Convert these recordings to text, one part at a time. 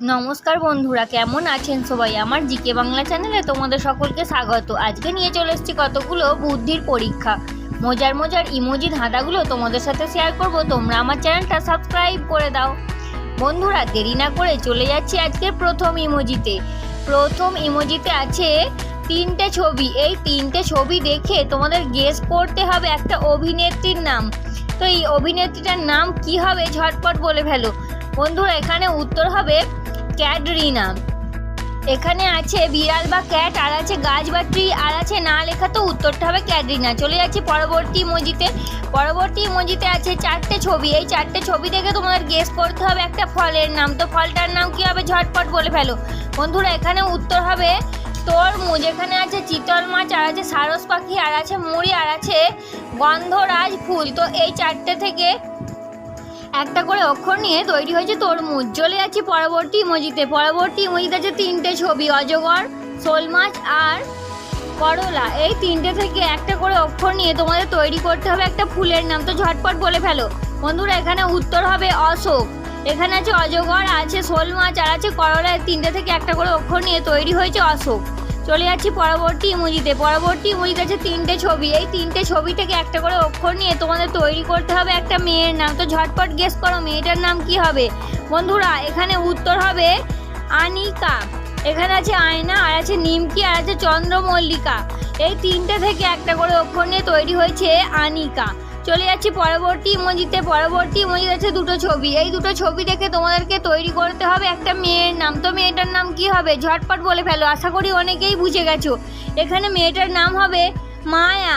নমস্কার বন্ধুরা, কেমন আছেন সবাই? আমার জিকে বাংলা চ্যানেলে তোমাদের সকলকে স্বাগত। আজকে নিয়ে চলে এসেছি কতগুলো বুদ্ধির পরীক্ষা। মজার মজার ইমোজি ধাঁধাগুলো তোমাদের সাথে শেয়ার করব। তোমরা আমার চ্যানেলটা সাবস্ক্রাইব করে দাও। বন্ধুরা, দেরি না করে চলে যাচ্ছি আজকের প্রথম ইমোজিতে। প্রথম ইমোজিতে আছে তিনটে ছবি। এই তিনটে ছবি দেখে তোমাদের গেস করতে হবে একটা অভিনেত্রীর নাম। তো এই অভিনেত্রীটার নাম কি হবে? ঝটপট বলে ফেলো। বন্ধুরা এখানে উত্তর হবে ক্যাডরিনা এখানে আছে বিড়াল বা ক্যাট, আর আছে গাছ বা ট্রি, আর আছে না লেখা তো উত্তরটা হবে ক্যাডরিনা চলে যাচ্ছি পরবর্তী মজিতে পরবর্তী মজিতে আছে চারটে ছবি। এই চারটে ছবি দেখে তোমাদের গেস করতে হবে একটা ফলের নাম। তো ফলটার নাম কি হবে? ঝটপট বলে ফেলো। বন্ধুরা, এখানে উত্তর হবে তরমুজ। এখানে আছে চিতল মাছ, আর আছে সারস পাখি, আর আছে মুড়ি, আর আছে গন্ধরাজ ফুল। তো এই চারটে থেকে একটা করে অক্ষর নিয়ে তৈরি হয়েছে তরমুজ। চলে যাচ্ছি পরবর্তী ইমোজিতে। পরবর্তী ইমোজিতে আছে তিনটে ছবি, অজগর শোল মাছ আর করলা। এই তিনটে থেকে একটা করে অক্ষর নিয়ে তোমাদের তৈরি করতে হবে একটা ফুলের নাম। তো ঝটপট বলে ফেলো। বন্ধুরা, এখানে উত্তর হবে অশোক। এখানে আছে অজগর, আছে শোল মাছ আর আছে করলা। তিনটে থেকে একটা করে অক্ষর নিয়ে তৈরি হয়েছে অশোক। চলে যাচ্ছি পরবর্তী ইমোজিতে। পরবর্তী ইমোজিতে আছে তিনটে ছবি। এই তিনটে ছবি থেকে একটা করে অক্ষর নিয়ে তোমাদের তৈরি করতে হবে একটা মেয়ের নাম। তো ঝটপট গেস করো মেয়েটার নাম কি হবে? বন্ধুরা, এখানে উত্তর হবে আনিকা। এখানে আছে আয়না, আর আছে নিমকি, আর আছে চন্দ্রমল্লিকা। এই তিনটে থেকে একটা করে অক্ষর নিয়ে তৈরি হয়েছে আনিকা। চলে যাচ্ছি পরবর্তী ইমোজিতে পরবর্তী ইমোজিতে আছে দুটো ছবি। এই দুটো ছবি দেখে তোমাদেরকে তৈরি করতে হবে একটা মেয়ের নাম। তো মেয়েটার নাম কি হবে? ঝটপট বলে ফেলো, আশা করি অনেকেই বুঝে গেছো। এখানে মেয়েটার নাম হবে মায়া।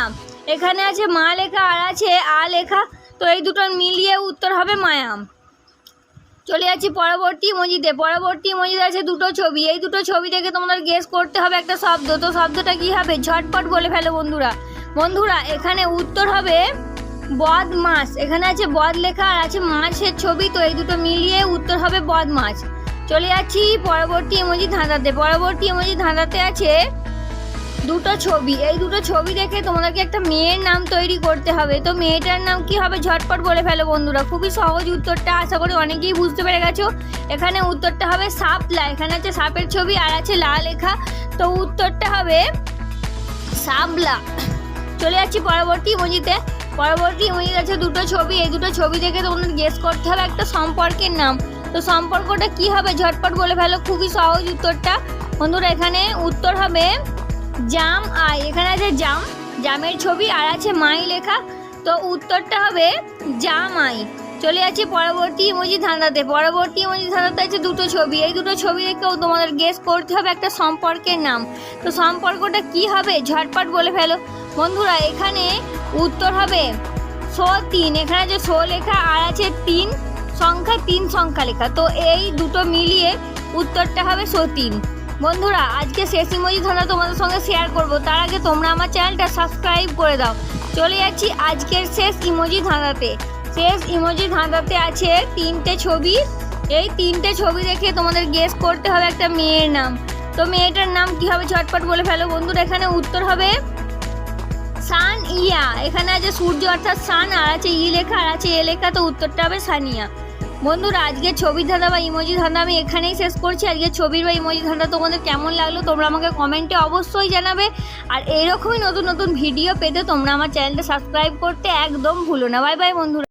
এখানে আছে মা লেখা, আর আছে আ লেখা। তো এই দুটো মিলিয়ে উত্তর হবে মায়া। চলে যাচ্ছি পরবর্তী ইমোজিতে। পরবর্তী ইমোজিতে আছে দুটো ছবি। এই দুটো ছবি দেখে তোমাদের গেস করতে হবে একটা শব্দ। তো শব্দটা কি হবে? ঝটপট বলে ফেলো বন্ধুরা। বন্ধুরা, এখানে উত্তর হবে বদ মাছ এখানে আছে বদ লেখা আর আছে মাছের ছবি, তো এই দুটো মিলিয়ে উত্তর হবে বদ মাছ চলে যাচ্ছি পরবর্তী ইমোজি ধাঁধাতে। পরবর্তী ইমোজি ধাঁধাতে আছে দুটো ছবি। এই দুটো ছবি দেখে তোমাদেরকে একটা মেয়ের নাম তৈরি করতে হবে। তো মেয়েটার নাম কি হবে ঝটপট বলে ফেলো বন্ধুরা। খুবই সহজ উত্তরটা, আশা করি অনেকেই বুঝতে পেরে গেছো। এখানে উত্তরটা হবে সাপলা। এখানে আছে সাপের ছবি আর আছে লাল লেখা। তো উত্তরটা হবে সাবলা। চলে যাচ্ছি পরবর্তী ইমোজিতে পরবর্তী ইমোজি আছে দুটো ছবি। এই দুটো ছবি দেখে তোমাদের গেস করতে হবে একটা সম্পর্কের নাম। তো সম্পর্কটা কি হবে? ঝটপট বলে ফেলো, খুবই সহজ উত্তরটা। বন্ধুরা, এখানে উত্তর হবে জাম আই। এখানে আছে জাম, জামের ছবি, আর আছে মাই লেখা। তো উত্তরটা হবে জাম আই। চলে যাচ্ছি পরবর্তী ইমোজি ধাঁধাতে। পরবর্তী ইমোজি ধাঁধাতে আছে দুটো ছবি। এই দুটো ছবি দেখেও তোমাদের গেস করতে হবে একটা সম্পর্কের নাম। তো সম্পর্কটা কি হবে? ঝটপট বলে ফেলো। বন্ধুরা, এখানে উত্তর হবে শো তিন। এখানে যে শো লেখা, আর আছে তিন সংখ্যা তিন সংখ্যা লেখা। তো এই দুটো মিলিয়ে উত্তরটা হবে শো তিন। বন্ধুরা, আজকে শেষ ইমোজি ধাঁধা তোমাদের সঙ্গে শেয়ার করব। তার আগে তোমরা আমার চ্যানেলটা সাবস্ক্রাইব করে দাও। চলে যাচ্ছি আজকের শেষ ইমোজি ধাঁধাতে। শেষ ইমোজি ধাঁধাতে আছে তিনটে ছবি। এই তিনটে ছবি দেখে তোমাদের গেস করতে হবে একটা মেয়ের নাম। তো মেয়েটার নাম কি হবে? ঝটপট বলে ফেলো। বন্ধুরা, এখানে উত্তর হবে সান ইয়া। এখানে আছে সূর্য অর্থাৎ সান, আর আছে ই লেখা, আর আছে এ লেখা, তো উত্তরটা হবে সানিয়া। বন্ধুরা আজকে ছবি ধাঁধা বা ইমোজি ধাঁধা আমি এখানেই শেষ করছি। আজকে ছবির বা ইমোজি ধাঁধা তোমাদের কেমন লাগল তোমরা আমাকে কমেন্টে অবশ্যই জানাবে। আর এরকমই নতুন নতুন ভিডিও পেতে তোমরা আমার চ্যানেলটা সাবস্ক্রাইব করতে একদম ভুলো না। বাই বাই বন্ধুরা।